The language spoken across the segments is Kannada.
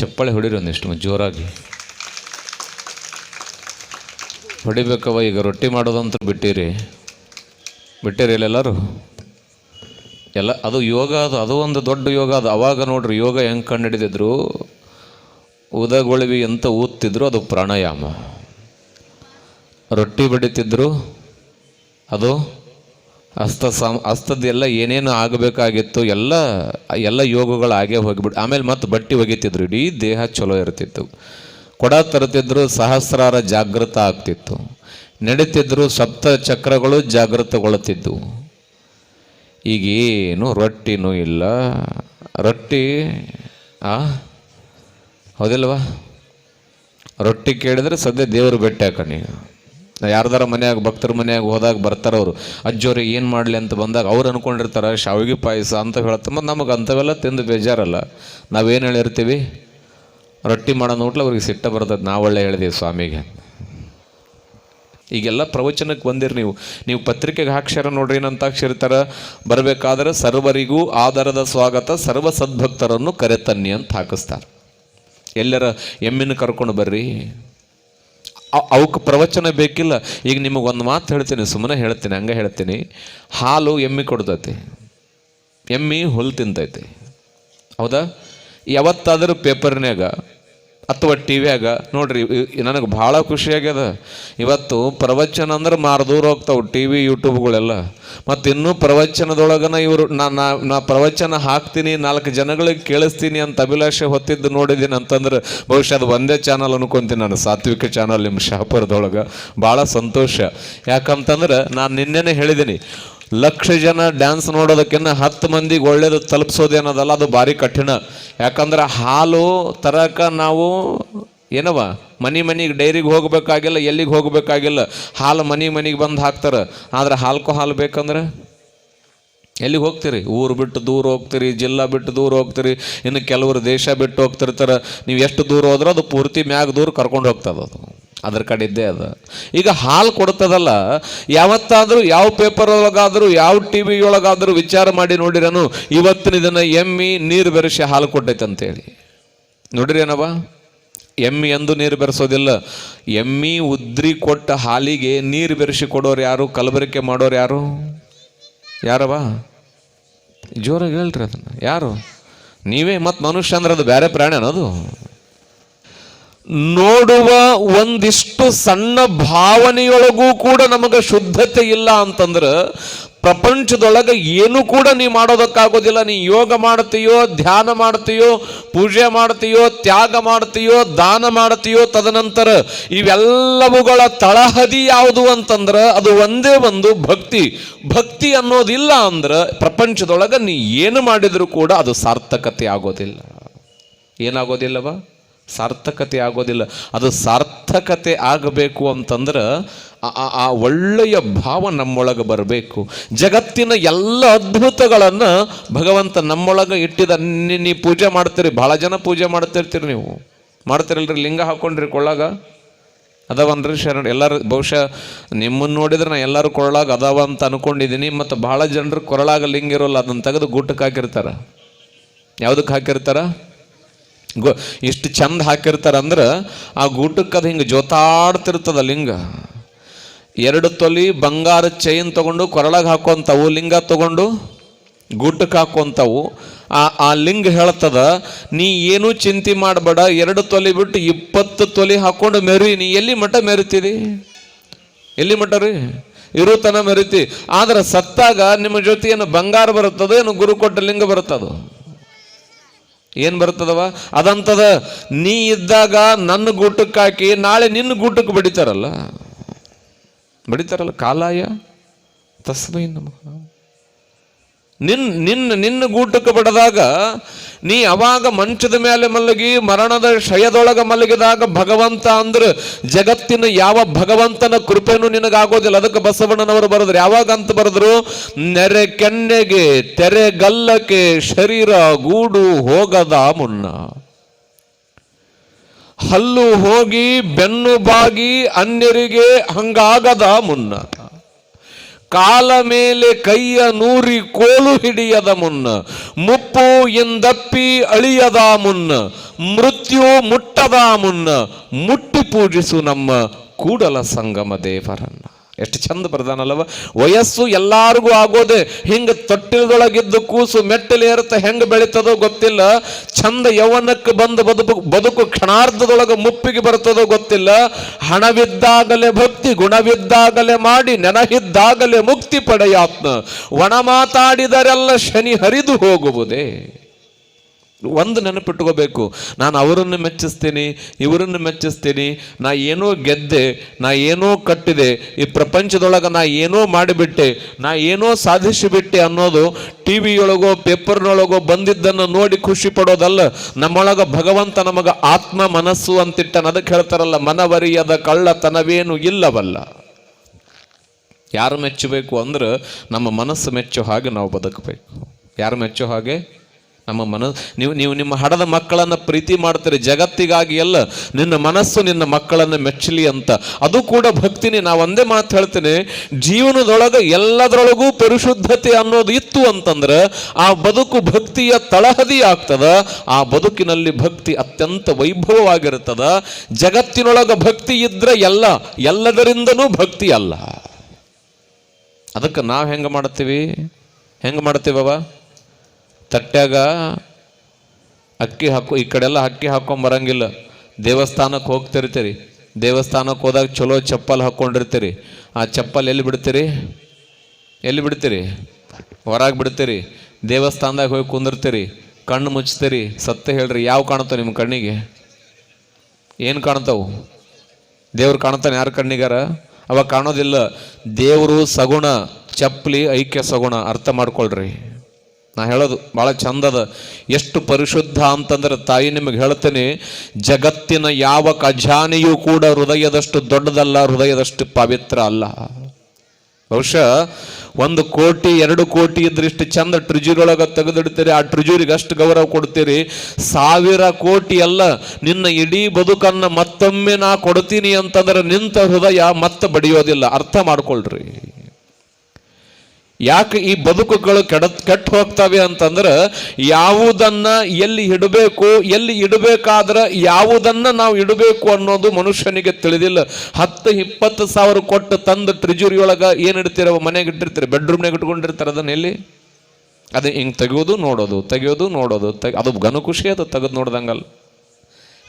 ಚಪ್ಪಾಳೆ ಹೊಡಿರಿ ಒಂದಿಷ್ಟು, ಜೋರಾಗಿ. ಹೊಡಿಬೇಕವ ಈಗ ರೊಟ್ಟಿ ಮಾಡೋದಂತ ಬಿಟ್ಟಿರಿ. ಬಿಟ್ಟಿರಿ ಎಲ್ಲರೂ? ಎಲ್ಲ, ಅದು ಯೋಗ, ಅದು ಅದು ಒಂದು ದೊಡ್ಡ ಯೋಗ, ಅದು ಅವಾಗ ನೋಡ್ರಿ, ಯೋಗ ಹೆಂಗೆ ಕಂಡುಹಿಡಿದಿದ್ರು? ಉದಗೊಳವಿ ಅಂತ ಊದ್ತಿದ್ರು, ಅದು ಪ್ರಾಣಾಯಾಮ. ರೊಟ್ಟಿ ಬಡಿತಿದ್ರು, ಅದು ಹಸ್ತ ಸಮ ಹಸ್ತದ್ದೆಲ್ಲ ಏನೇನು ಆಗಬೇಕಾಗಿತ್ತು ಎಲ್ಲ ಎಲ್ಲ ಯೋಗಗಳು ಆಗೇ ಹೋಗಿಬಿಟ್ಟು ಆಮೇಲೆ ಮತ್ತೆ ಬಟ್ಟೆ ಒಗಿತಿದ್ರು, ಇಡೀ ದೇಹ ಚಲೋ ಇರ್ತಿತ್ತು. ಕೊಡ ತರುತ್ತಿದ್ರು ಸಹಸ್ರಾರ ಜಾಗೃತ ಆಗ್ತಿತ್ತು. ನಡೀತಿದ್ರು ಸಪ್ತ ಚಕ್ರಗಳು ಜಾಗೃತಗೊಳ್ತಿದ್ವು ಈಗೇನು ರೊಟ್ಟಿನೂ ಇಲ್ಲ. ರೊಟ್ಟಿ, ಆ? ಹೌದಿಲ್ವಾ? ರೊಟ್ಟಿ ಕೇಳಿದ್ರೆ ಸದ್ಯ ದೇವರು ಬೆಟ್ಟ ಹಾಕಣಿ. ನಾ ಯಾರ್ದಾರ ಮನ್ಯಾಗ, ಭಕ್ತರ ಮನೆಯಾಗ ಹೋದಾಗ ಬರ್ತಾರೆ ಅವರು. ಅಜ್ಜೋರಿಗೆ ಏನು ಮಾಡಲಿ ಅಂತ ಬಂದಾಗ ಅವ್ರು ಅನ್ಕೊಂಡಿರ್ತಾರೆ, ಶಾವಿಗೆ ಪಾಯಸ ಅಂತ ಹೇಳ್ತಾರೆ ಮತ್ತು ನಮಗೆ ಅಂಥವೆಲ್ಲ ತಿಂದು ಬೇಜಾರಲ್ಲ. ನಾವೇನು ಹೇಳಿರ್ತೀವಿ? ರೊಟ್ಟಿ ಮಾಡೋ ನೋಟ್ಲ ಅವ್ರಿಗೆ ಸಿಟ್ಟ ಬರ್ತದೆ ಒಳ್ಳೆ ಹೇಳಿದೀವಿ ಸ್ವಾಮಿಗೆ. ಈಗೆಲ್ಲ ಪ್ರವಚನಕ್ಕೆ ಬಂದಿರಿ ನೀವು. ನೀವು ಪತ್ರಿಕೆಗೆ ಹಾಕ್ಸ್ಯಾರ ನೋಡ್ರಿ ಏನಂತ ಹಾಕ್ಷಿರ್ತಾರೆ ಬರಬೇಕಾದ್ರೆ ಸರ್ವರಿಗೂ ಆಧಾರದ ಸ್ವಾಗತ, ಸರ್ವ ಸದ್ಭಕ್ತರನ್ನು ಕರೆತನ್ನಿ ಅಂತ ಹಾಕಿಸ್ತಾರೆ. ಎಲ್ಲರ ಎಮ್ಮಿನ ಕರ್ಕೊಂಡು ಬರ್ರಿ. ಅವಕ್ಕೆ ಪ್ರವಚನ ಬೇಕಿಲ್ಲ. ಈಗ ನಿಮಗೆ ಒಂದು ಮಾತು ಹೇಳ್ತೀನಿ ಸುಮ್ಮನೆ ಹೇಳ್ತೀನಿ, ಹಂಗೆ ಹೇಳ್ತೀನಿ. ಹಾಲು ಎಮ್ಮಿ ಕೊಡ್ತೈತಿ. ಎಮ್ಮಿ ಹುಲ್ ತಿಂತೈತಿ. ಹೌದಾ? ಯಾವತ್ತಾದರೂ ಪೇಪರ್ನ್ಯಾಗ ಅಥವಾ ಟಿ ವ್ಯಾಗ, ನೋಡ್ರಿ ನನಗೆ ಭಾಳ ಖುಷಿಯಾಗ್ಯದ. ಇವತ್ತು ಪ್ರವಚನ ಅಂದ್ರೆ ಮಾರು ದೂರ ಹೋಗ್ತಾವೆ ಟಿ ವಿ, ಯೂಟ್ಯೂಬ್ಗಳೆಲ್ಲ. ಮತ್ತು ಇನ್ನೂ ಪ್ರವಚನದೊಳಗನ ಇವರು ನಾ ನಾ ಪ್ರವಚನ ಹಾಕ್ತೀನಿ, ನಾಲ್ಕು ಜನಗಳಿಗೆ ಕೇಳಿಸ್ತೀನಿ ಅಂತ ಅಭಿಲಾಷೆ ಹೊತ್ತಿದ್ದು ನೋಡಿದ್ದೀನಿ ಅಂತಂದ್ರೆ ಬಹುಶಃ ಅದು ಒಂದೇ ಚಾನಲ್ ಅನ್ಕೊಂತೀನಿ ನಾನು, ಸಾತ್ವಿಕ ಚಾನಲ್ ನಿಮ್ಮ ಶಾಪುರದೊಳಗೆ. ಭಾಳ ಸಂತೋಷ. ಯಾಕಂತಂದ್ರೆ ನಾನು ನಿನ್ನೆನೇ ಹೇಳಿದ್ದೀನಿ ಲಕ್ಷ ಜನ ಡ್ಯಾನ್ಸ್ ನೋಡೋದಕ್ಕಿಂತ ಹತ್ತು ಮಂದಿಗೆ ಒಳ್ಳೇದು ತಲುಪಿಸೋದೇನದಲ್ಲ ಅದು ಭಾರಿ ಕಠಿಣ. ಯಾಕಂದ್ರೆ ಹಾಲು ತರಕ ನಾವು ಏನವ? ಮನೆ ಮನೆಗೆ ಡೈರಿಗೆ ಹೋಗಬೇಕಾಗಿಲ್ಲ, ಎಲ್ಲಿಗೆ ಹೋಗಬೇಕಾಗಿಲ್ಲ. ಹಾಲು ಮನೆ ಮನೆಗೆ ಬಂದು ಹಾಕ್ತಾರೆ. ಆದ್ರೆ ಹಾಲ್ಕೋ ಹಾಲು ಬೇಕಂದ್ರೆ? ಎಲ್ಲಿಗೆ ಹೋಗ್ತೀರಿ? ಊರು ಬಿಟ್ಟು ದೂರ ಹೋಗ್ತೀರಿ, ಜಿಲ್ಲಾ ಬಿಟ್ಟು ದೂರ ಹೋಗ್ತೀರಿ, ಇನ್ನು ಕೆಲವರು ದೇಶ ಬಿಟ್ಟು ಹೋಗ್ತಿರ್ತಾರೆ. ನೀವು ಎಷ್ಟು ದೂರ ಹೋದ್ರೆ ಅದು ಪೂರ್ತಿ ಮ್ಯಾಗ ದೂರ ಕರ್ಕೊಂಡು ಹೋಗ್ತದೆ ಅದು ಅದ್ರ ಕಡೆ ಇದ್ದೇ ಅದ. ಈಗ ಹಾಲು ಕೊಡ್ತದಲ್ಲ ಯಾವತ್ತಾದರೂ ಯಾವ ಪೇಪರ್ ಒಳಗಾದರೂ ಯಾವ ಟಿ ಒಳಗಾದರೂ ವಿಚಾರ ಮಾಡಿ ನೋಡಿರನು, ಇವತ್ತಿನ ಇದನ್ನು ಎಮ್ಮಿ ನೀರು ಬೆರೆಸಿ ಹಾಲು ಕೊಟ್ಟೈತೆ ಅಂತೇಳಿ ನೋಡಿರಿ ಏನವ ಎಮ್ಮಿ ಎಂದು ನೀರು ಬೆರೆಸೋದಿಲ್ಲ. ಎಮ್ಮಿ ಉದ್ರಿ ಕೊಟ್ಟ ಹಾಲಿಗೆ ನೀರು ಬೆರೆಸಿ ಕೊಡೋರು ಯಾರು? ಕಲಬೆರಕೆ ಮಾಡೋರು ಯಾರು? ಯಾರವ ಜೋರಾಗಿ ಹೇಳ್ರಿ ಅದನ್ನು. ಯಾರು? ನೀವೇ ಮತ್ತು ಮನುಷ್ಯ ಅಂದ್ರೆ ಅದು ಬೇರೆ ಪ್ರಾಣಿ ಅನ್ನೋದು. ನೋಡುವ ಒಂದಿಷ್ಟು ಸಣ್ಣ ಭಾವನೆಯೊಳಗೂ ಕೂಡ ನಮಗೆ ಶುದ್ಧತೆ ಇಲ್ಲ ಅಂತಂದ್ರೆ ಪ್ರಪಂಚದೊಳಗೆ ಏನು ಕೂಡ ನೀ ಮಾಡೋದಕ್ಕಾಗೋದಿಲ್ಲ. ನೀ ಯೋಗ ಮಾಡ್ತೀಯೋ, ಧ್ಯಾನ ಮಾಡ್ತೀಯೋ, ಪೂಜೆ ಮಾಡ್ತೀಯೋ, ತ್ಯಾಗ ಮಾಡ್ತೀಯೋ, ದಾನ ಮಾಡ್ತೀಯೋ, ತದನಂತರ ಇವೆಲ್ಲವುಗಳ ತಳಹದಿ ಯಾವುದು ಅಂತಂದ್ರೆ ಅದು ಒಂದೇ ಒಂದು ಭಕ್ತಿ. ಭಕ್ತಿ ಅನ್ನೋದಿಲ್ಲ ಅಂದ್ರೆ ಪ್ರಪಂಚದೊಳಗೆ ನೀ ಏನು ಮಾಡಿದರೂ ಕೂಡ ಅದು ಸಾರ್ಥಕತೆ ಆಗೋದಿಲ್ಲ. ಏನಾಗೋದಿಲ್ಲವ? ಸಾರ್ಥಕತೆ ಆಗೋದಿಲ್ಲ. ಅದು ಸಾರ್ಥಕತೆ ಆಗಬೇಕು ಅಂತಂದ್ರೆ ಆ- ಒಳ್ಳೆಯ ಭಾವ ನಮ್ಮೊಳಗೆ ಬರಬೇಕು. ಜಗತ್ತಿನ ಎಲ್ಲ ಅದ್ಭುತಗಳನ್ನು ಭಗವಂತ ನಮ್ಮೊಳಗೆ ಇಟ್ಟಿದ, ನೀ ಪೂಜೆ ಮಾಡ್ತೀರಿ, ಭಾಳ ಜನ ಪೂಜೆ ಮಾಡ್ತಿರ್ತೀರಿ ನೀವು. ಮಾಡ್ತಿರಲ್ರಿ, ಲಿಂಗ ಹಾಕೊಂಡ್ರಿ ಕೊಳ್ಳಾಗ? ಅದಾವನ್ರಿ ಶರಣ, ಎಲ್ಲರೂ ಬಹುಶಃ ನಿಮ್ಮನ್ನು ನೋಡಿದ್ರೆ ನಾ ಎಲ್ಲರೂ ಕೊರಳಾಗ ಅದಾವ ಅಂತ ಅನ್ಕೊಂಡಿದ್ದೀನಿ ಮತ್ತು ಭಾಳ ಜನರು ಕೊರಳಾಗ ಲಿಂಗ ಇರೋಲ್ಲ ಅದನ್ನು ತೆಗೆದು ಗುಟ್ಟಕ್ಕೆ ಹಾಕಿರ್ತಾರೆ. ಯಾವುದಕ್ಕೆ ಹಾಕಿರ್ತಾರ? ಗೊ ಇಷ್ಟು ಚಂದ ಹಾಕಿರ್ತಾರ ಅಂದ್ರೆ ಆ ಗೂಟಕ್ಕೆ ಅದು ಹಿಂಗೆ ಜೋತಾಡ್ತಿರ್ತದ ಲಿಂಗ. ಎರಡು ತೊಲಿ ಬಂಗಾರ ಚೈನ್ ತಗೊಂಡು ಕೊರಳಗೆ ಹಾಕೋಂಥವು ಲಿಂಗ ತಗೊಂಡು ಗೂಟಕ್ಕೆ ಹಾಕೋಂಥವು ಆ ಆ ಲಿಂಗ ಹೇಳ್ತದ, ನೀ ಏನೂ ಚಿಂತೆ ಮಾಡಬೇಡ, ಎರಡು ತೊಲಿ ಬಿಟ್ಟು ಇಪ್ಪತ್ತು ತೊಲಿ ಹಾಕೊಂಡು ಮೆರಿ, ನೀ ಎಲ್ಲಿ ಮಠ ಮೆರಿತೀರಿ? ಎಲ್ಲಿ ಮಠ ರೀ? ಇರುತನ ಮೆರಿತಿ. ಆದ್ರೆ ಸತ್ತಾಗ ನಿಮ್ಮ ಜೊತೆ ಏನು ಬಂಗಾರ ಬರುತ್ತದೋ, ಏನು ಗುರು ಕೊಟ್ಟ ಲಿಂಗ ಬರುತ್ತದೋ? ಏನ್ ಬರ್ತದವ ಅದಂತದ, ನೀ ಇದ್ದಾಗ ನನ್ನ ಗೂಟಕ್ಕೆ ಹಾಕಿ ನಾಳೆ ನಿನ್ನ ಗೂಟಕ್ಕೆ ಬಡಿತಾರಲ್ಲ? ಬಡಿತಾರಲ್ಲ, ಕಾಲಾಯ, ತಸ್ಮೈ ನಮಃ. ನಿನ್ ನಿನ್ನ ನಿನ್ನ ಗೂಟಕ್ಕೆ ಬಡದಾಗ ನೀ ಅವಾಗ ಮಂಚದ ಮೇಲೆ ಮಲಗಿ, ಮರಣದ ಶಯದೊಳಗ ಮಲಗಿದಾಗ ಭಗವಂತ ಅಂದ್ರೆ ಜಗತ್ತಿನ ಯಾವ ಭಗವಂತನ ಕೃಪೆನೂ ನಿನಗಾಗೋದಿಲ್ಲ. ಅದಕ್ಕೆ ಬಸವಣ್ಣನವರು ಬರೆದ್ರು. ಯಾವಾಗ ಅಂತ ಬರೆದ್ರು? ನೆರೆ ಕೆನ್ನೆಗೆ, ತೆರೆ ಗಲ್ಲಕ್ಕೆ, ಶರೀರ ಗೂಡು ಹೋಗದ ಮುನ್ನ. ಹಲ್ಲು ಹೋಗಿ, ಬೆನ್ನು ಬಾಗಿ, ಅನ್ಯರಿಗೆ ಹಂಗಾಗದ ಮುನ್ನ. ಕಾಲ ಮೇಲೆ ಕೈಯ ನೂರಿ ಕೋಲು ಹಿಡಿಯದ ಮುನ್ನ, ಮುಪ್ಪು ಎಂದಪ್ಪಿ ಅಳಿಯದ ಮುನ್ನ, ಮೃತ್ಯು ಮುಟ್ಟದ ಮುನ್ನ, ಮುಟ್ಟಿ ಪೂಜಿಸು ನಮ್ಮ ಕೂಡಲ ಸಂಗಮ ದೇವರನ್ನ. ಎಷ್ಟು ಚಂದ ಬರ್ದಾನಲ್ಲವ? ವಯಸ್ಸು ಎಲ್ಲಾರಿಗೂ ಆಗೋದೆ. ಹಿಂಗ ತೊಟ್ಟಿಲದೊಳಗಿದ್ದು ಕೂಸು ಮೆಟ್ಟಲೇರುತ್ತ ಹೆಂಗ ಬೆಳೀತದೋ ಗೊತ್ತಿಲ್ಲ. ಚಂದ ಯೌವನಕ್ಕೆ ಬಂದು ಬದುಕು ಬದುಕು ಕ್ಷಣಾರ್ಧದೊಳಗೆ ಮುಪ್ಪಿಗೆ ಬರ್ತದೋ ಗೊತ್ತಿಲ್ಲ. ಹಣವಿದ್ದಾಗಲೇ ಭಕ್ತಿ, ಗುಣವಿದ್ದಾಗಲೇ ಮಾಡಿ, ನೆನಹಿದ್ದಾಗಲೇ ಮುಕ್ತಿ ಪಡೆಯಾತ್ನ ಒಣ ಮಾತಾಡಿದರೆಲ್ಲ ಶನಿ ಹರಿದು ಹೋಗುವುದೇ. ಒಂದು ನೆನಪಿಟ್ಕೋಬೇಕು. ನಾನು ಅವರನ್ನು ಮೆಚ್ಚಿಸ್ತೀನಿ, ಇವರನ್ನು ಮೆಚ್ಚಿಸ್ತೀನಿ, ನಾ ಏನೋ ಗೆದ್ದೆ, ನಾ ಏನೋ ಕಟ್ಟಿದೆ, ಈ ಪ್ರಪಂಚದೊಳಗೆ ನಾ ಏನೋ ಮಾಡಿಬಿಟ್ಟೆ, ನಾ ಏನೋ ಸಾಧಿಸಿಬಿಟ್ಟೆ ಅನ್ನೋದು ಟಿ ವಿಯೊಳಗೋ, ಪೇಪರ್ನೊಳಗೋ ಬಂದಿದ್ದನ್ನು ನೋಡಿ ಖುಷಿ ಪಡೋದಲ್ಲ. ನಮ್ಮೊಳಗೆ ಭಗವಂತ ನಮಗೆ ಆತ್ಮ ಮನಸ್ಸು ಅಂತಿಟ್ಟನ ಅದಕ್ಕೆ ಹೇಳ್ತಾರಲ್ಲ, ಮನವರಿಯದ ಕಳ್ಳತನವೇನು ಇಲ್ಲವಲ್ಲ. ಯಾರು ಮೆಚ್ಚಬೇಕು ಅಂದ್ರೆ ನಮ್ಮ ಮನಸ್ಸು ಮೆಚ್ಚೋ ಹಾಗೆ ನಾವು ಬದುಕಬೇಕು. ಯಾರು ಮೆಚ್ಚೋ ಹಾಗೆ? ನಮ್ಮ ಮನ, ನೀವು ನೀವು ನಿಮ್ಮ ಹಡದ ಮಕ್ಕಳನ್ನು ಪ್ರೀತಿ ಮಾಡ್ತೀರಿ, ಜಗತ್ತಿಗಾಗಿ ಎಲ್ಲ ನಿನ್ನ ಮನಸ್ಸು ನಿನ್ನ ಮಕ್ಕಳನ್ನು ಮೆಚ್ಚಲಿ ಅಂತ. ಅದು ಕೂಡ ಭಕ್ತಿನಿ, ನಾವು ಒಂದೇ ಮಾತು ಹೇಳ್ತೀನಿ, ಜೀವನದೊಳಗೆ ಎಲ್ಲದರೊಳಗೂ ಪರಿಶುದ್ಧತೆ ಅನ್ನೋದು ಇತ್ತು ಅಂತಂದ್ರೆ, ಆ ಬದುಕು ಭಕ್ತಿಯ ತಳಹದಿ ಆಗ್ತದ, ಆ ಬದುಕಿನಲ್ಲಿ ಭಕ್ತಿ ಅತ್ಯಂತ ವೈಭವವಾಗಿರ್ತದ. ಜಗತ್ತಿನೊಳಗೆ ಭಕ್ತಿ ಇದ್ರೆ ಎಲ್ಲ, ಎಲ್ಲದರಿಂದನೂ ಭಕ್ತಿ ಅಲ್ಲ. ಅದಕ್ಕೆ ನಾವು ಹೆಂಗೆ ಮಾಡ್ತೀವಿ? ಹೆಂಗೆ ಮಾಡ್ತೀವವ ತಟ್ಯಾಗ ಅಕ್ಕಿ ಹಾಕೋ, ಈ ಕಡೆಲ್ಲ ಅಕ್ಕಿ ಹಾಕೊಂಬರಂಗಿಲ್ಲ ದೇವಸ್ಥಾನಕ್ಕೆ ಹೋಗ್ತಿರ್ತೀರಿ. ದೇವಸ್ಥಾನಕ್ಕೆ ಹೋದಾಗ ಚಲೋ ಚಪ್ಪಲ್ ಹಾಕ್ಕೊಂಡಿರ್ತೀರಿ ಆ ಚಪ್ಪಲ್ ಎಲ್ಲಿ ಬಿಡ್ತೀರಿ? ಎಲ್ಲಿ ಬಿಡ್ತೀರಿ? ಹೊರಗೆ ಬಿಡ್ತೀರಿ. ದೇವಸ್ಥಾನದಾಗ ಹೋಗಿ ಕುಂದಿರ್ತೀರಿ. ಕಣ್ಣು ಮುಚ್ತೀರಿ. ಸತ್ತ ಹೇಳ್ರಿ, ಯಾವ ಕಾಣುತ್ತೋ ನಿಮ್ಮ ಕಣ್ಣಿಗೆ? ಏನು ಕಾಣ್ತಾವು ದೇವ್ರು ಕಾಣ್ತಾನೆ ಯಾರು ಕಣ್ಣಿಗಾರ? ಅವಾಗ ಕಾಣೋದಿಲ್ಲ. ದೇವರು ಸಗುಣ ಚಪ್ಪಲಿ ಐಕ್ಯ ಸಗುಣ, ಅರ್ಥ ಮಾಡ್ಕೊಳ್ರಿ. ನಾ ಹೇಳೋದು ಭಾಳ ಚಂದದ ಎಷ್ಟು ಪರಿಶುದ್ಧ ಅಂತಂದ್ರೆ ತಾಯಿ ನಿಮಗೆ ಹೇಳ್ತೇನೆ, ಜಗತ್ತಿನ ಯಾವ ಖಜಾನೆಯೂ ಕೂಡ ಹೃದಯದಷ್ಟು ದೊಡ್ಡದಲ್ಲ, ಹೃದಯದಷ್ಟು ಪವಿತ್ರ ಅಲ್ಲ. ಬಹುಶಃ ಒಂದು ಕೋಟಿ, ಎರಡು ಕೋಟಿ ಇದ್ರೆ ಇಷ್ಟು ಚಂದ ಟ್ರಿಜುರಿ ಒಳಗೆ ತೆಗೆದಿಡ್ತೀರಿ, ಆ ಟ್ರಿಜುರಿಗೆ ಅಷ್ಟು ಗೌರವ ಕೊಡ್ತೀರಿ. ಸಾವಿರ ಕೋಟಿ ಅಲ್ಲ, ನಿನ್ನ ಇಡೀ ಬದುಕನ್ನ ಮತ್ತೊಮ್ಮೆ ನಾ ಕೊಡ್ತೀನಿ ಅಂತಂದ್ರೆ ನಿಂತ ಹೃದಯ ಮತ್ತೆ ಬಡಿಯೋದಿಲ್ಲ. ಅರ್ಥ ಮಾಡ್ಕೊಳ್ರಿ. ಯಾಕೆ ಈ ಬದುಕುಗಳು ಕೆಡ, ಕೆಟ್ಟು ಹೋಗ್ತವೆ ಅಂತಂದ್ರೆ ಯಾವುದನ್ನ ಎಲ್ಲಿ ಇಡಬೇಕು, ಎಲ್ಲಿ ಇಡಬೇಕಾದ್ರೆ ಯಾವುದನ್ನ ನಾವು ಇಡಬೇಕು ಅನ್ನೋದು ಮನುಷ್ಯನಿಗೆ ತಿಳಿದಿಲ್ಲ. ಹತ್ತು, ಇಪ್ಪತ್ತು ಸಾವಿರ ಕೊಟ್ಟು ತಂದು ಟ್ರಿಜುರಿ ಒಳಗೆ ಏನು ಇಡ್ತೀರ ಮನೆಗೆ ಇಟ್ಟಿರ್ತೀರಿ, ಬೆಡ್ರೂಮ್ನಾಗ ಇಟ್ಕೊಂಡಿರ್ತಾರೆ ಅದನ್ನ ಎಲ್ಲಿ? ಅದೇ ಹಿಂಗೆ ತೆಗೆಯೋದು, ನೋಡೋದು ತೆಗೆಯೋದು, ನೋಡೋದು ಅದು ಘನ ಖುಷಿ ಅದು ತೆಗೆದು ನೋಡ್ದಂಗಲ್ಲ.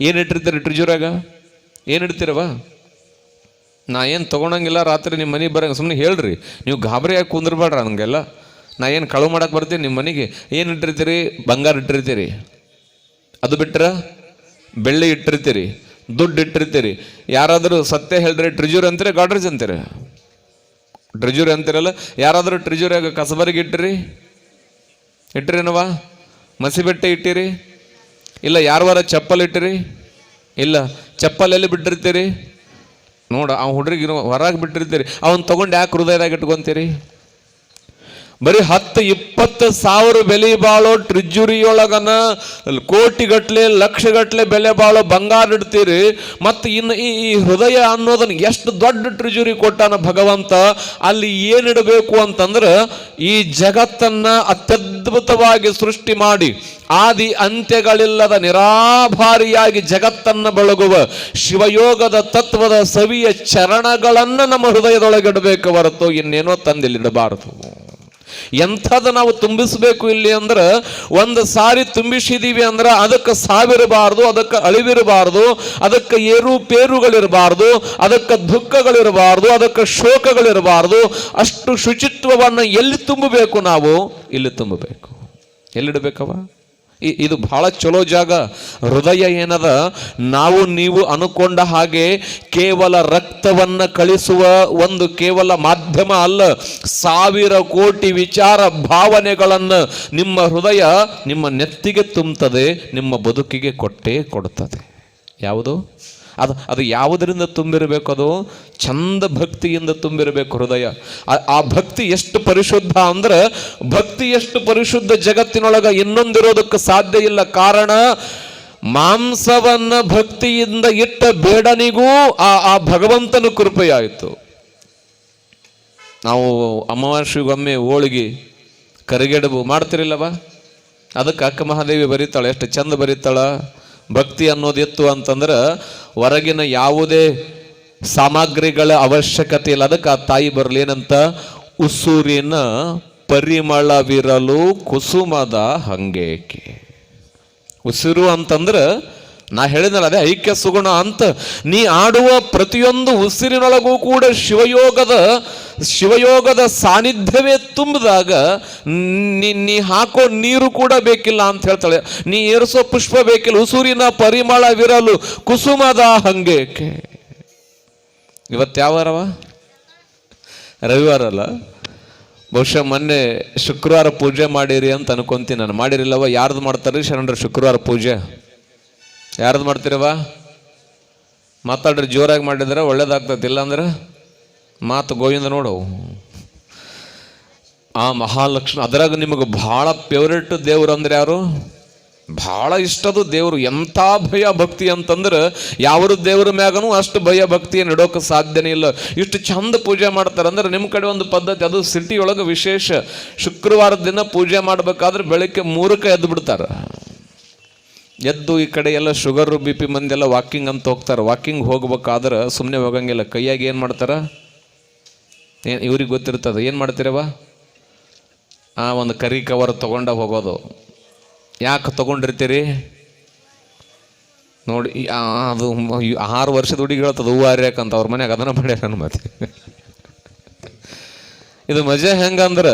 ಏನು ಇಟ್ಟಿರ್ತೀರಿ ಟ್ರಿಜುರಾಗ ಏನು ನಾ ಏನು ತೊಗೊಳಂಗಿಲ್ಲ ರಾತ್ರಿ ನಿಮ್ಮ ಮನೆಗೆ ಬರಂಗ ಸುಮ್ಮನೆ ಹೇಳ್ರಿ. ನೀವು ಗಾಬರಿ ಆಗಿ ಕುಂದ್ರಬೇಡ್ರ ನನಗೆಲ್ಲ. ನಾ ಏನು ಕಳು ಮಾಡಕ್ಕೆ ಬರ್ತೀನಿ ನಿಮ್ಮ ಮನೆಗೆ. ಏನು ಇಟ್ಟಿರ್ತೀರಿ? ಬಂಗಾರ ಇಟ್ಟಿರ್ತೀರಿ. ಅದು ಬಿಟ್ಟರೆ ಬೆಳ್ಳಿ ಇಟ್ಟಿರ್ತೀರಿ. ದುಡ್ಡು ಇಟ್ಟಿರ್ತೀರಿ. ಯಾರಾದರೂ ಸತ್ಯ ಹೇಳ್ರಿ ಟ್ರಿಜೂರಿ ಅಂತೀರಿ ಗಾಡ್ರೇಜ್ ಅಂತೀರಿ? ಟ್ರಿಜೂರಿ ಅಂತೀರಲ್ಲ, ಯಾರಾದರೂ ಟ್ರಿಜೂರಿಯಾಗ ಕಸಬರಿಗೆ ಇಟ್ಟಿರಿ? ಇಟ್ಟಿರೇನವ ಮಸಿಬೆಟ್ಟೆ ಇಟ್ಟಿರಿ? ಇಲ್ಲ, ಯಾರವಾರ ಚಪ್ಪಲ್ ಇಟ್ಟಿರಿ? ಇಲ್ಲ ಚಪ್ಪಲೆಲ್ಲಿ ಬಿಟ್ಟಿರ್ತೀರಿ? ನೋಡ ಆ ಹುಡುಗಿರೋ ಹೊರಗೆ ಬಿಟ್ಟಿರ್ತೀರಿ. ಅವ್ನು ತಗೊಂಡು ಯಾಕೆ ಹೃದಯದಾಗ ಇಟ್ಕೊಂತೀರಿ? ಬರೀ ಹತ್ತು ಇಪ್ಪತ್ತು ಸಾವಿರ ಬೆಲೆ ಬಾಳೋ ಟ್ರಿಜುರಿಯೊಳಗನ ಕೋಟಿಗಟ್ಲೆ, ಲಕ್ಷಗಟ್ಲೆ ಬೆಲೆ ಬಾಳೋ ಬಂಗಾರ ಇಡ್ತೀರಿ. ಮತ್ತು ಇನ್ನು ಈ ಹೃದಯ ಅನ್ನೋದನ್ನ ಎಷ್ಟು ದೊಡ್ಡ ಟ್ರಿಜುರಿ ಕೊಟ್ಟಾನ ಭಗವಂತ, ಅಲ್ಲಿ ಏನಿಡಬೇಕು ಅಂತಂದ್ರೆ ಈ ಜಗತ್ತನ್ನ ಅತ್ಯದ್ಭುತವಾಗಿ ಸೃಷ್ಟಿ ಮಾಡಿ, ಆದಿ ಅಂತ್ಯಗಳಿಲ್ಲದ ನಿರಾಭಾರಿಯಾಗಿ ಜಗತ್ತನ್ನು ಬೆಳಗುವ ಶಿವಯೋಗದ ತತ್ವದ ಸವಿಯ ಚರಣಗಳನ್ನು ನಮ್ಮ ಹೃದಯದೊಳಗಿಡಬೇಕು ಹೊರತು ಇನ್ನೇನೋ ತಂದಿಲ್ಲಿಡಬಾರದು. ಎಂಥದ್ದು ನಾವು ತುಂಬಿಸಬೇಕು ಇಲ್ಲಿ ಅಂದ್ರೆ ಒಂದು ಸಾರಿ ತುಂಬಿಸಿದೀವಿ ಅಂದ್ರೆ ಅದಕ್ಕೆ ಸಾವಿರಬಾರ್ದು, ಅದಕ್ಕೆ ಅಳಿವಿರಬಾರ್ದು, ಅದಕ್ಕೆ ಏರುಪೇರುಗಳಿರಬಾರ್ದು ಅದಕ್ಕೆ ದುಃಖಗಳಿರಬಾರ್ದು, ಅದಕ್ಕೆ ಶೋಕಗಳಿರಬಾರ್ದು. ಅಷ್ಟು ಶುಚಿತ್ವವನ್ನು ಎಲ್ಲಿ ತುಂಬಬೇಕು ನಾವು? ಇಲ್ಲಿ ತುಂಬಬೇಕು. ಎಲ್ಲಿಡಬೇಕವ? ಇದು ಬಹಳ ಚಲೋ ಜಾಗ. ಹೃದಯ ಏನದ? ನಾವು ನೀವು ಅನುಕೊಂಡ ಹಾಗೆ ಕೇವಲ ರಕ್ತವನ್ನ ಕಳಿಸುವ ಒಂದು ಕೇವಲ ಮಾಧ್ಯಮ ಅಲ್ಲ, ಸಾವಿರ ಕೋಟಿ ವಿಚಾರ ಭಾವನೆಗಳನ್ನು ನಿಮ್ಮ ಹೃದಯ ನಿಮ್ಮ ನೆತ್ತಿಗೆ ತುಂಬುತ್ತದೆ, ನಿಮ್ಮ ಬದುಕಿಗೆ ಕೊಟ್ಟೇ ಕೊಡುತ್ತದೆ. ಯಾವುದು? ಅದು ಅದು ಯಾವುದರಿಂದ ತುಂಬಿರಬೇಕು ಅದು? ಚಂದ ಭಕ್ತಿಯಿಂದ ತುಂಬಿರಬೇಕು ಹೃದಯ. ಆ- ಭಕ್ತಿ ಎಷ್ಟು ಪರಿಶುದ್ಧ ಅಂದ್ರೆ ಭಕ್ತಿ ಎಷ್ಟು ಪರಿಶುದ್ಧ ಜಗತ್ತಿನೊಳಗೆ ಇನ್ನೊಂದಿರೋದಕ್ಕೆ ಸಾಧ್ಯ ಇಲ್ಲ. ಕಾರಣ ಮಾಂಸವನ್ನ ಭಕ್ತಿಯಿಂದ ಇಟ್ಟ ಬೇಡನಿಗೂ ಆ ಆ ಭಗವಂತನ ಕೃಪೆಯಾಯಿತು. ನಾವು ಅಮಾವಾಸ್ಯೆಗೊಮ್ಮೆ ಹೋಳಿಗೆ ಕರಿಗೆಡಬು ಮಾಡ್ತಿರಿಲ್ಲವ? ಅದಕ್ಕೆ ಅಕ್ಕ ಮಹಾದೇವಿ ಬರೀತಾಳೆ. ಎಷ್ಟು ಚಂದ ಬರೀತಾಳ. ಭಕ್ತಿ ಅನ್ನೋದು ಎತ್ತು ಅಂತಂದ್ರೆ ಹೊರಗಿನ ಯಾವುದೇ ಸಾಮಗ್ರಿಗಳ ಅವಶ್ಯಕತೆ ಇಲ್ಲ ಅದಕ್ಕೆ ಆ ತಾಯಿ ಬರಲಿ ಏನಂತ ಉಸುರಿನ ಪರಿಮಳವಿರಲು ಕುಸುಮದ ಹಂಗೇಕೆ? ಉಸಿರು ಅಂತಂದ್ರೆ ನಾ ಹೇಳಿದ್ನಲ್ಲ ಅದೇ ಐಕ್ಯ ಸುಗುಣ ಅಂತ. ನೀ ಆಡುವ ಪ್ರತಿಯೊಂದು ಉಸಿರಿನೊಳಗೂ ಕೂಡ ಶಿವಯೋಗದ ಶಿವಯೋಗದ ಸಾನ್ನಿಧ್ಯವೇ ತುಂಬಿದಾಗ ನೀ ಹಾಕೋ ನೀರು ಕೂಡ ಬೇಕಿಲ್ಲ ಅಂತ ಹೇಳ್ತಾಳೆ. ನೀ ಏರಿಸೋ ಪುಷ್ಪ ಬೇಕಿಲ್ಲ, ಉಸುರಿನ ಪರಿಮಳವಿರಲು ಕುಸುಮದ ಹಂಗೆ ಇವತ್ತು ಯಾವ ವಾರವ? ರವಿವಾರ ಅಲ್ಲ. ಬಹುಶಃ ಮೊನ್ನೆ ಶುಕ್ರವಾರ ಪೂಜೆ ಮಾಡಿರಿ ಅಂತ ಅನ್ಕೊಂತೀನಿ ನಾನು. ಮಾಡಿರಿಲ್ಲವ, ಯಾರ್ದು ಮಾಡ್ತಾರೆ ಶರಣರು ಶುಕ್ರವಾರ ಪೂಜೆ? ಯಾರ್ದು ಮಾಡ್ತೀರವ ಮಾತಾಡ್ರಿ, ಜೋರಾಗಿ ಮಾಡಿದ್ರೆ ಒಳ್ಳೇದಾಗ್ತದೆ, ಇಲ್ಲಾಂದ್ರೆ ಮಾತು ಗೋವಿಂದ ನೋಡು. ಆ ಮಹಾಲಕ್ಷ್ಮಿ, ಅದ್ರಾಗ ನಿಮಗೆ ಭಾಳ ಫೇವ್ರೇಟ್ ದೇವ್ರು ಅಂದ್ರೆ ಯಾರು? ಭಾಳ ಇಷ್ಟದು ದೇವರು. ಎಂಥ ಭಯ ಭಕ್ತಿ ಅಂತಂದ್ರೆ ಯಾವ ದೇವ್ರ ಮ್ಯಾಗನು ಅಷ್ಟು ಭಯ ಭಕ್ತಿಯನ್ನು ಇಡೋಕೆ ಸಾಧ್ಯನೇ ಇಲ್ಲ. ಇಷ್ಟು ಚಂದ ಪೂಜೆ ಮಾಡ್ತಾರೆ. ಅಂದ್ರೆ ನಿಮ್ಮ ಕಡೆ ಒಂದು ಪದ್ಧತಿ, ಅದು ಸಿಟಿ ವಿಶೇಷ. ಶುಕ್ರವಾರದ ದಿನ ಪೂಜೆ ಮಾಡಬೇಕಾದ್ರೆ ಬೆಳಗ್ಗೆ ಮೂರಕ್ಕೆ ಎದ್ದು ಬಿಡ್ತಾರೆ ಎದ್ದು ಈ ಕಡೆ ಎಲ್ಲ ಶುಗರು ಬಿ ಪಿ ಮಂದಿ ಎಲ್ಲ ವಾಕಿಂಗ್ ಅಂತ ಹೋಗ್ತಾರೆ. ವಾಕಿಂಗ್ ಹೋಗ್ಬೇಕಾದ್ರೆ ಸುಮ್ಮನೆ ಹೋಗಂಗಿಲ್ಲ. ಕೈಯಾಗಿ ಏನು ಮಾಡ್ತಾರೆ? ಏನು, ಇವ್ರಿಗೆ ಗೊತ್ತಿರ್ತದೆ. ಏನು ಮಾಡ್ತೀರವ ಆ ಒಂದು ಕರಿ ಕವರ್ ತೊಗೊಂಡ ಹೋಗೋದು. ಯಾಕೆ ತೊಗೊಂಡಿರ್ತೀರಿ? ನೋಡಿ ಅದು ಆರು ವರ್ಷದ ಹುಡುಗಿ ಹೇಳ್ತದೆ, ಹೂವು ಯಾಕಂತ ಅವ್ರ ಮನ್ಯಾಗ ಅದನ್ನ ಮಾಡ್ಯಾರ ನನ್ನ ಮತ್ತೆ ಇದು ಮಜಾ ಹೆಂಗಂದ್ರೆ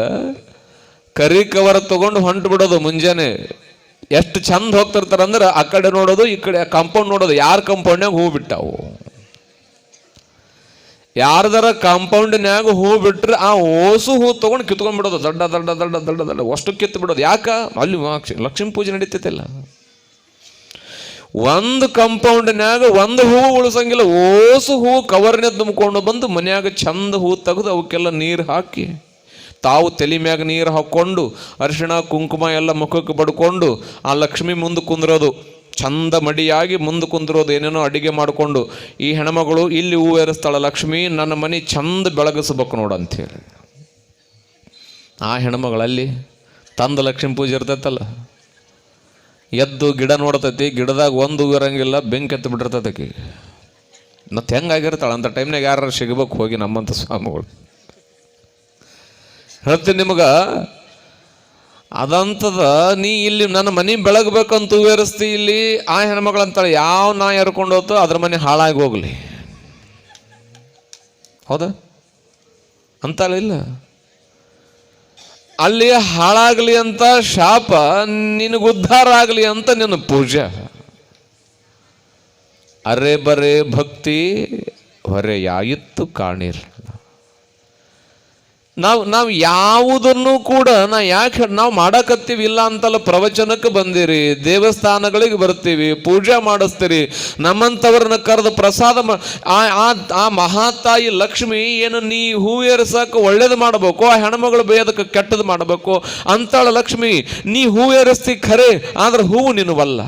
ಕರಿ ಕವರ್ ತಗೊಂಡು ಹೊಂಟು ಬಿಡೋದು ಮುಂಜಾನೆ. ಎಷ್ಟು ಚಂದ ಹೋಗ್ತಿರ್ತಾರೆ ಅಂದ್ರೆ ಆ ಕಡೆ ನೋಡೋದು, ಈ ಕಡೆ ಕಾಂಪೌಂಡ್ ನೋಡೋದು. ಯಾರ ಕಾಂಪೌಂಡ್ನಾಗ ಹೂ ಬಿಟ್ಟಾವು? ಯಾರ್ದಾರ ಕಾಂಪೌಂಡ್ನ್ಯಾಗ ಹೂ ಬಿಟ್ರೆ ಆ ಓಸು ಹೂ ತಗೊಂಡು ಕಿತ್ಕೊಂಡ್ಬಿಡೋದು ದಡ್ಡ ದಡ್ಡ ದಡ್ಡ ದಡ್ಡ ದಡ್ಡ. ಅಷ್ಟು ಕಿತ್ತು ಬಿಡೋದು. ಯಾಕೆ? ಅಲ್ಲಿ ಲಕ್ಷ್ಮೀ ಪೂಜೆ ನಡೀತೈತಿಲ್ಲ. ಒಂದು ಕಾಂಪೌಂಡ್ನ್ಯಾಗ ಒಂದು ಹೂವು ಉಳಿಸಂಗಿಲ್ಲ. ಓಸು ಹೂವು ಕವರ್ನೇ ತುಂಬಿಕೊಂಡು ಬಂದು ಮನ್ಯಾಗ ಚಂದ ಹೂ ತೆಗೆದು ಅವಕ್ಕೆಲ್ಲ ನೀರು ಹಾಕಿ ತಾವು ತಲೆ ಮ್ಯಾಗ ನೀರು ಹಾಕ್ಕೊಂಡು ಅರಿಶಿಣ, ಕುಂಕುಮ ಎಲ್ಲ ಮುಖಕ್ಕೆ ಬಡ್ಕೊಂಡು, ಆ ಲಕ್ಷ್ಮಿ ಮುಂದೆ ಕುಂದ್ರೋದು. ಚಂದ ಮಡಿಯಾಗಿ ಮುಂದೆ ಕುಂದಿರೋದು, ಏನೇನೋ ಅಡಿಗೆ ಮಾಡಿಕೊಂಡು. ಈ ಹೆಣ್ಮಗಳು ಇಲ್ಲಿ ಹೂವೇರಿಸ್ತಾಳೆ ಲಕ್ಷ್ಮಿ, ನನ್ನ ಮನೆ ಚಂದ ಬೆಳಗಿಸ್ಬೇಕು ನೋಡು ಅಂಥೇಳಿ ಆ ಹೆಣ್ಮಗಳಲ್ಲಿ ತಂದ ಲಕ್ಷ್ಮೀ ಪೂಜೆ ಇರ್ತೈತಲ್ಲ? ಎದ್ದು ಗಿಡ ನೋಡ್ತೈತಿ, ಗಿಡದಾಗ ಒಂದು ಇರಂಗಿಲ್ಲ, ಬೆಂಕಿ ಎತ್ತು ಬಿಟ್ಟಿರ್ತೈತಿ ಮತ್ತು ಹೆಂಗಾಗಿರ್ತಾಳೆ? ಅಂತ ಟೈಮ್ನಾಗ ಯಾರು ಸಿಗ್ಬೇಕು, ಹೋಗಿ ನಮ್ಮಂಥ ಸ್ವಾಮಿಗಳು. ಹೇಳ್ತೀನಿ ನಿಮಗ. ಅದಂತದ ನೀ ಇಲ್ಲಿ ನನ್ನ ಮನೆ ಬೆಳಗ್ಬೇಕಂತ ಹೂವೇರಿಸ್ತಿ ಇಲ್ಲಿ, ಆ ಹೆಣ್ಮಕ್ಳು ಅಂತಾಳೆ, ಯಾವ ನಾ ಎರ್ಕೊಂಡು ಹೋತೋ ಅದ್ರ ಮನೆ ಹಾಳಾಗಿ ಹೋಗ್ಲಿ. ಹೌದಾ? ಅಂತಾಳೆ ಇಲ್ಲ. ಅಲ್ಲಿ ಹಾಳಾಗ್ಲಿ ಅಂತ ಶಾಪ ನಿನಗುದ್ಧಾರ ಆಗಲಿ ಅಂತ ನಿನ್ನ ಪೂಜೆ. ಅರೆ ಬರೆ ಭಕ್ತಿ, ಹೊರೆಯಾಯಿತ್ತು ಕಾಣಿರ್. ನಾವು ನಾವು ಯಾವುದನ್ನು ಕೂಡ ನಾ ಯಾಕೆ ನಾವು ಮಾಡಕತ್ತೀವಿ ಇಲ್ಲ ಅಂತಲ್ಲ ಪ್ರವಚನಕ್ಕೆ ಬಂದಿರಿ, ದೇವಸ್ಥಾನಗಳಿಗೆ ಬರ್ತೀವಿ, ಪೂಜೆ ಮಾಡಿಸ್ತೀರಿ, ನಮ್ಮಂಥವ್ರನ್ನ ಕರೆದು ಪ್ರಸಾದ ಆ ಮಹಾತಾಯಿ ಲಕ್ಷ್ಮಿ ಏನು ನೀ ಹೂ ಏರಿಸಕ್ಕೆ ಒಳ್ಳೇದು ಮಾಡಬೇಕು, ಆ ಹೆಣ್ಮಗಳು ಬೇಯದಕ್ಕೆ ಕೆಟ್ಟದ್ದು ಮಾಡಬೇಕು ಅಂತಾಳ ಲಕ್ಷ್ಮಿ, ನೀ ಹೂ ಏರಿಸ್ತಿ ಖರೆ, ಆದ್ರೆ ಹೂವು ನಿನ್ನವಲ್ಲ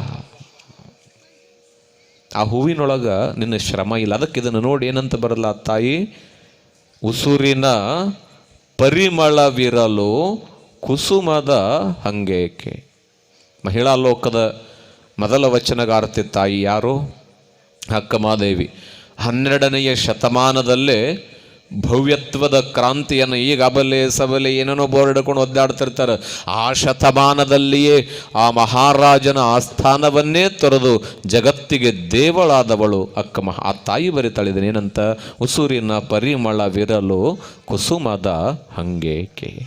ಆ ಹೂವಿನೊಳಗ ನಿನ್ನ ಶ್ರಮ ಇಲ್ಲ, ಅದಕ್ಕೆ ಇದನ್ನು ನೋಡಿ ಏನಂತ ಬರಲ್ಲ, ತಾಯಿ, ಉಸುರಿನ ಪರಿಮಳವಿರಲು ಕುಸುಮದ ಹಂಗೇಕೆ? ಮಹಿಳಾ ಲೋಕದ ಮೊದಲ ವಚನಗಾರತಿ ತಾಯಿ ಯಾರು? ಅಕ್ಕಮಾದೇವಿ ಹನ್ನೆರಡನೆಯ ಶತಮಾನದಲ್ಲೇ ಭವ್ಯತ್ವದ ಕ್ರಾಂತಿಯನ್ನು ಈಗ ಅಬಲೆ ಸಬಲೆ ಏನೇನೋ ಬೋರ್ಡ್ ಹಿಡ್ಕೊಂಡು ಒದ್ದಾಡ್ತಿರ್ತಾರೆ. ಆ ಶತಮಾನದಲ್ಲಿಯೇ ಆ ಮಹಾರಾಜನ ಆಸ್ಥಾನವನ್ನೇ ತೊರೆದು ಜಗತ್ತಿಗೆ ದೇವಳಾದವಳು ಅಕ್ಕ ಮಹಾ. ಆ ತಾಯಿ ಬರಿತಾಳಿದನು ಏನಂತ? ಉಸುರಿನ ಪರಿಮಳವಿರಲು ಕುಸುಮದ ಹಂಗೇಕೆ?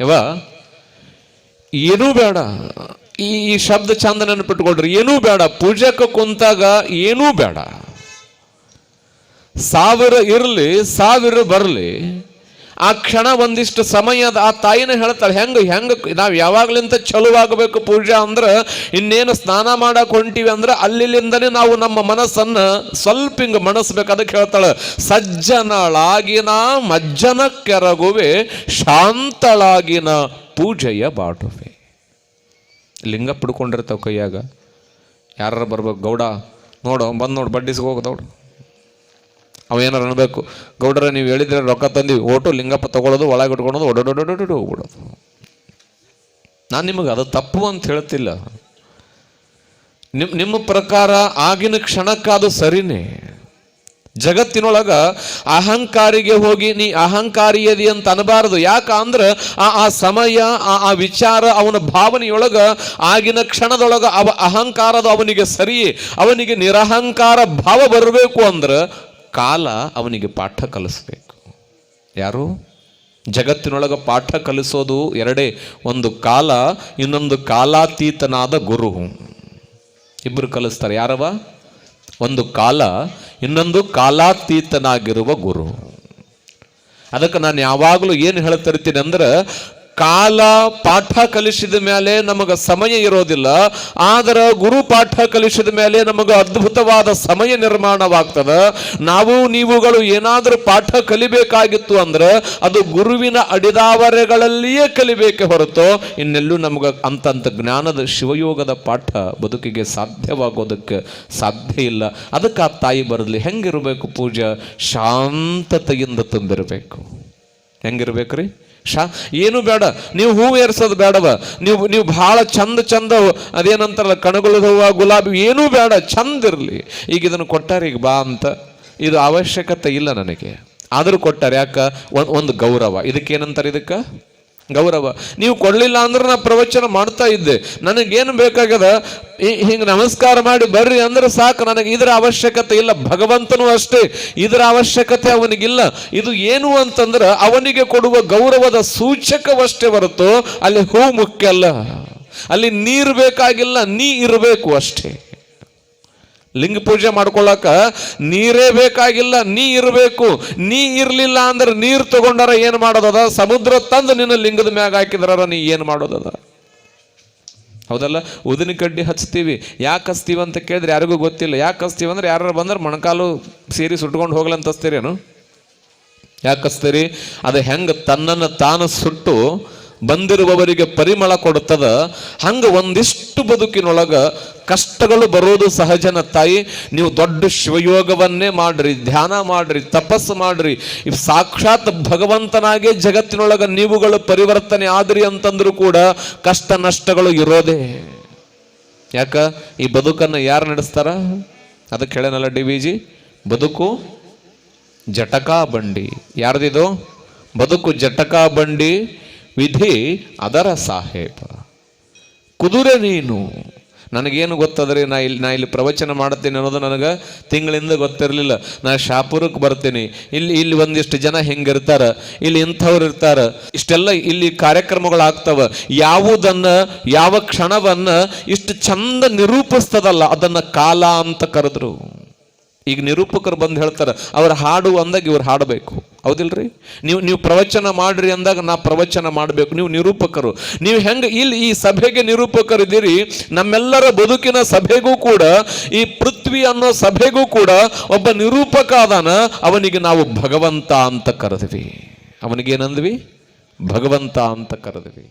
ಯವ ಏನೂ ಬೇಡ. ಈ ಈ ಶಬ್ದ ಚಂದ ನೆನಪಿಟ್ಕೊಳ್ರಿ ಏನೂ ಬೇಡ. ಪೂಜಕ್ಕೆ ಕುಂತಾಗ ಏನೂ ಬೇಡ. ಸಾವಿರ ಇರಲಿ, ಸಾವಿರ ಬರಲಿ, ಆ ಕ್ಷಣ ಒಂದಿಷ್ಟು ಸಮಯದ ಆ ತಾಯಿನ ಹೇಳ್ತಾಳೆ, ಹೆಂಗೆ ಹೆಂಗೆ, ನಾವು ಯಾವಾಗ್ಲಿಂದ ಚಲುವಾಗಬೇಕು ಪೂಜಾ ಅಂದ್ರೆ, ಇನ್ನೇನು ಸ್ನಾನ ಮಾಡಕ್ಕೆ ಹೊಂಟಿವಿ ಅಂದ್ರೆ ಅಲ್ಲಿಂದನೇ ನಾವು ನಮ್ಮ ಮನಸ್ಸನ್ನ ಸ್ವಲ್ಪ ಹಿಂಗೆ ಮನಸ್ಬೇಕು ಅದಕ್ಕೆ ಹೇಳ್ತಾಳೆ, ಸಜ್ಜನಳಾಗಿನ ಮಜ್ಜನ ಕೆರಗುವೆ, ಶಾಂತಳಾಗಿನ ಪೂಜೆಯ ಬಾಡುವೆ ಲಿಂಗ ಪಡ್ಕೊಂಡಿರ್ತಾವ ಕೈಯಾಗ. ಯಾರು ಬರ್ಬೇಕು, ಗೌಡ, ನೋಡು, ಬಂದು ನೋಡು, ಬಡ್ಡಿಸ್ಗೆ ಹೋಗು ದೌಡು ಅವ ಗೌಡರ ಅನ್ಬೇಕು. ಗೌಡ್ರ, ನೀವು ಹೇಳಿದ್ರೆ ರೊಕ್ಕ ತಂದಿ ಓಟು, ಲಿಂಗಪ್ಪ ತಗೊಳ್ಳೋದು ಒಳಗೆ ಇಟ್ಕೊಳೋದು, ಒಡೊಡೊಡೊಡೊಡು ಹೋಗ್ಬಿಡೋದು ನಾನು ನಿಮಗೆ ಅದು ತಪ್ಪು ಅಂತ ಹೇಳ್ತಿಲ್ಲ. ನಿಮ್, ನಿಮ್ಮ ಪ್ರಕಾರ ಆಗಿನ ಕ್ಷಣಕ್ಕಾದು ಸರಿನೇ. ಜಗತ್ತಿನೊಳಗ ಅಹಂಕಾರಿಗೆ ಹೋಗಿ ನೀ ಅಹಂಕಾರಿಯದಿ ಅಂತ ಅನಬಾರದು. ಯಾಕ ಅಂದ್ರೆ ಆ ಆ ಸಮಯ, ಆ ಆ ವಿಚಾರ, ಅವನ ಭಾವನೆಯೊಳಗ ಆಗಿನ ಕ್ಷಣದೊಳಗ ಅವ ಅಹಂಕಾರದ ಅವನಿಗೆ ಸರಿ ಅವನಿಗೆ ನಿರಹಂಕಾರ ಭಾವ ಬರಬೇಕು ಅಂದ್ರೆ ಕಾಲ ಅವನಿಗೆ ಪಾಠ ಕಲಿಸ್ಬೇಕು. ಯಾರು? ಜಗತ್ತಿನೊಳಗೆ ಪಾಠ ಕಲಿಸೋದು ಎರಡೇ, ಒಂದು ಕಾಲ, ಇನ್ನೊಂದು ಕಾಲಾತೀತನಾದ ಗುರು. ಇಬ್ಬರು ಕಲಿಸ್ತಾರೆ. ಯಾರವ? ಒಂದು ಕಾಲ, ಇನ್ನೊಂದು ಕಾಲಾತೀತನಾಗಿರುವ ಗುರು. ಅದಕ್ಕೆ ನಾನು ಯಾವಾಗಲೂ ಏನು ಹೇಳ್ತಿರ್ತೀನಿ ಅಂದ್ರೆ ಕಾಲ ಪಾಠ ಕಲಿಸಿದ ಮೇಲೆ ನಮಗೆ ಸಮಯ ಇರೋದಿಲ್ಲ, ಆದರೆ ಗುರು ಪಾಠ ಕಲಿಸಿದ ಮೇಲೆ ನಮಗೆ ಅದ್ಭುತವಾದ ಸಮಯ ನಿರ್ಮಾಣವಾಗ್ತದ. ನಾವು ನೀವುಗಳು ಏನಾದರೂ ಪಾಠ ಕಲಿಬೇಕಾಗಿತ್ತು ಅಂದ್ರೆ ಅದು ಗುರುವಿನ ಅಡಿದಾವರೆಗಳಲ್ಲಿಯೇ ಕಲಿಬೇಕೆ ಹೊರತು ಇನ್ನೆಲ್ಲೂ ನಮಗೆ ಅಂತಂತ ಜ್ಞಾನದ ಶಿವಯೋಗದ ಪಾಠ ಬದುಕಿಗೆ ಸಾಧ್ಯವಾಗೋದಕ್ಕೆ ಸಾಧ್ಯ ಇಲ್ಲ. ಅದಕ್ಕೆ ಆ ತಾಯಿ ಬರಲಿ ಹೆಂಗಿರಬೇಕು ಪೂಜಾ? ಶಾಂತತೆಯಿಂದ ತುಂಬಿರಬೇಕು. ಹೆಂಗಿರ್ಬೇಕ್ರಿ? ಶಾ, ಏನು ಬೇಡ. ನೀವು ಹೂವು ಏರ್ಸೋದು ಬೇಡವ. ನೀವು ನೀವು ಭಾಳ ಚಂದ ಚಂದ ಅದೇನಂತಾರಲ್ಲ ಕಣಗುಲದ ಹೂವು, ಗುಲಾಬಿ ಏನೂ ಬೇಡ. ಚಂದ ಇರಲಿ. ಈಗ ಇದನ್ನು ಕೊಟ್ಟಾರೆ, ಈಗ ಬಾ ಅಂತ. ಇದು ಅವಶ್ಯಕತೆ ಇಲ್ಲ ನನಗೆ. ಆದರೂ ಕೊಟ್ಟಾರೆ, ಯಾಕ? ಒಂದ್- ಗೌರವ. ಇದಕ್ಕೇನಂತಾರೆ ಇದಕ್ಕೆ? ಗೌರವ. ನೀವು ಕೊಡಲಿಲ್ಲ ಅಂದ್ರೆ ನಾ ಪ್ರವಚನ ಮಾಡ್ತಾ ಇದ್ದೆ. ನನಗೇನು ಬೇಕಾಗದ ಹಿಂಗೆ ನಮಸ್ಕಾರ ಮಾಡಿ ಬರ್ರಿ ಅಂದ್ರೆ ಸಾಕು. ನನಗೆ ಇದರ ಅವಶ್ಯಕತೆ ಇಲ್ಲ. ಭಗವಂತನೂ ಅಷ್ಟೇ. ಇದರ ಅವಶ್ಯಕತೆ ಅವನಿಗಿಲ್ಲ. ಇದು ಏನು ಅಂತಂದ್ರೆ ಅವನಿಗೆ ಕೊಡುವ ಗೌರವದ ಸೂಚಕವಷ್ಟೇ ಹೊರತು ಅಲ್ಲಿ ಹೂ ಮುಖ್ಯ ಅಲ್ಲ. ಅಲ್ಲಿ ನೀರು ಬೇಕಾಗಿಲ್ಲ, ನೀ ಇರಬೇಕು ಅಷ್ಟೇ. ಲಿಂಗ ಪೂಜೆ ಮಾಡ್ಕೊಳ್ಳಾಕ ನೀರೇ ಬೇಕಾಗಿಲ್ಲ, ನೀ ಇರಬೇಕು. ನೀ ಇರಲಿಲ್ಲ ಅಂದ್ರೆ ನೀರು ತಗೊಂಡಾರ ಏನು ಮಾಡೋದದ? ಸಮುದ್ರ ತಂದು ನಿನ್ನ ಲಿಂಗದ ಮ್ಯಾಗ ಹಾಕಿದ್ರ ನೀ ಏನು ಮಾಡೋದದ? ಹೌದಲ್ಲ? ಉದಿನ ಕಡ್ಡಿ ಹಚ್ತೀವಿ. ಯಾಕೆ ಹಚ್ತೀವಿ ಅಂತ ಕೇಳಿದ್ರೆ ಯಾರಿಗೂ ಗೊತ್ತಿಲ್ಲ. ಯಾಕೆ ಹಚ್ತೀವಿ ಅಂದ್ರೆ ಯಾರು ಬಂದ್ರೆ ಮೊಣಕಾಲು ಸೇರಿ ಸುಟ್ಕೊಂಡು ಹೋಗ್ಲಂತ ಹಚ್ತೀರೇನು? ಯಾಕೆ ಹಚ್ತೀರಿ? ಅದು ಹೆಂಗೆ ತನ್ನನ್ನು ತಾನು ಸುಟ್ಟು ಬಂದಿರುವವರಿಗೆ ಪರಿಮಳ ಕೊಡುತ್ತದ. ಹಂಗ ಒಂದಿಷ್ಟು ಬದುಕಿನೊಳಗ ಕಷ್ಟಗಳು ಬರೋದು ಸಹಜನ ತಾಯಿ. ನೀವು ದೊಡ್ಡ ಶಿವಯೋಗವನ್ನೇ ಮಾಡ್ರಿ, ಧ್ಯಾನ ಮಾಡ್ರಿ, ತಪಸ್ಸು ಮಾಡ್ರಿ. ಸಾಕ್ಷಾತ್ ಭಗವಂತನಾಗೆ ಜಗತ್ತಿನೊಳಗ ನೀವುಗಳು ಪರಿವರ್ತನೆ ಆದ್ರಿ ಅಂತಂದ್ರೂ ಕೂಡ ಕಷ್ಟ ನಷ್ಟಗಳು ಇರೋದೇ. ಯಾಕ? ಈ ಬದುಕನ್ನು ಯಾರು ನಡೆಸ್ತಾರ? ಅದಕ್ಕೆ ಹೇಳನಲ್ಲ ಡಿ ವಿ ಜಿ? ಬದುಕು ಜಟಕಾ ಬಂಡಿ ಯಾರ್ದಿದು? ಬದುಕು ಜಟಕಾ ಬಂಡಿ ವಿಧಿ ಅದರ ಸಾಹೇಬ. ಕುದುರೆ ನೀನು. ನನಗೇನು ಗೊತ್ತದ್ರಿ ನಾ ಇಲ್ಲಿ ನಾ ಇಲ್ಲಿ ಪ್ರವಚನ ಮಾಡ್ತೀನಿ ಅನ್ನೋದು ನನಗೆ ತಿಂಗಳಿಂದ ಗೊತ್ತಿರಲಿಲ್ಲ. ನಾ ಶಾಪುರಕ್ಕೆ ಬರ್ತೀನಿ. ಇಲ್ಲಿ ಇಲ್ಲಿ ಒಂದಿಷ್ಟು ಜನ ಹೆಂಗಿರ್ತಾರೆ. ಇಲ್ಲಿ ಇಂಥವ್ರು ಇರ್ತಾರೆ. ಇಷ್ಟೆಲ್ಲ ಇಲ್ಲಿ ಕಾರ್ಯಕ್ರಮಗಳಾಗ್ತವೆ. ಯಾವುದನ್ನು, ಯಾವ ಕ್ಷಣವನ್ನು ಇಷ್ಟು ಚಂದ ನಿರೂಪಿಸ್ತದಲ್ಲ, ಅದನ್ನು ಕಾಲ ಅಂತ ಕರೆದ್ರು. ಈಗ ನಿರೂಪಕರು ಬಂದು ಹೇಳ್ತಾರೆ, ಅವ್ರು ಹಾಡು ಅಂದಾಗ ಇವ್ರು ಹಾಡಬೇಕು. ಹೌದಿಲ್ರಿ? ನೀವು ನೀವು ಪ್ರವಚನ ಮಾಡ್ರಿ ಅಂದಾಗ ನಾ ಪ್ರವಚನ ಮಾಡಬೇಕು. ನೀವು ನಿರೂಪಕರು. ನೀವು ಹೆಂಗೆ ಇಲ್ಲಿ ಈ ಸಭೆಗೆ ನಿರೂಪಕರು ಇದ್ದೀರಿ ನಮ್ಮೆಲ್ಲರ ಬದುಕಿನ ಸಭೆಗೂ ಕೂಡ, ಈ ಪೃಥ್ವಿ ಅನ್ನೋ ಸಭೆಗೂ ಕೂಡ ಒಬ್ಬ ನಿರೂಪಕ ಅದಾನ ಅವನಿಗೆ ನಾವು ಭಗವಂತ ಅಂತ ಕರೆದ್ವಿ. ಅವನಿಗೇನಂದ್ವಿ? ಭಗವಂತ ಅಂತ ಕರೆದ್ವಿ.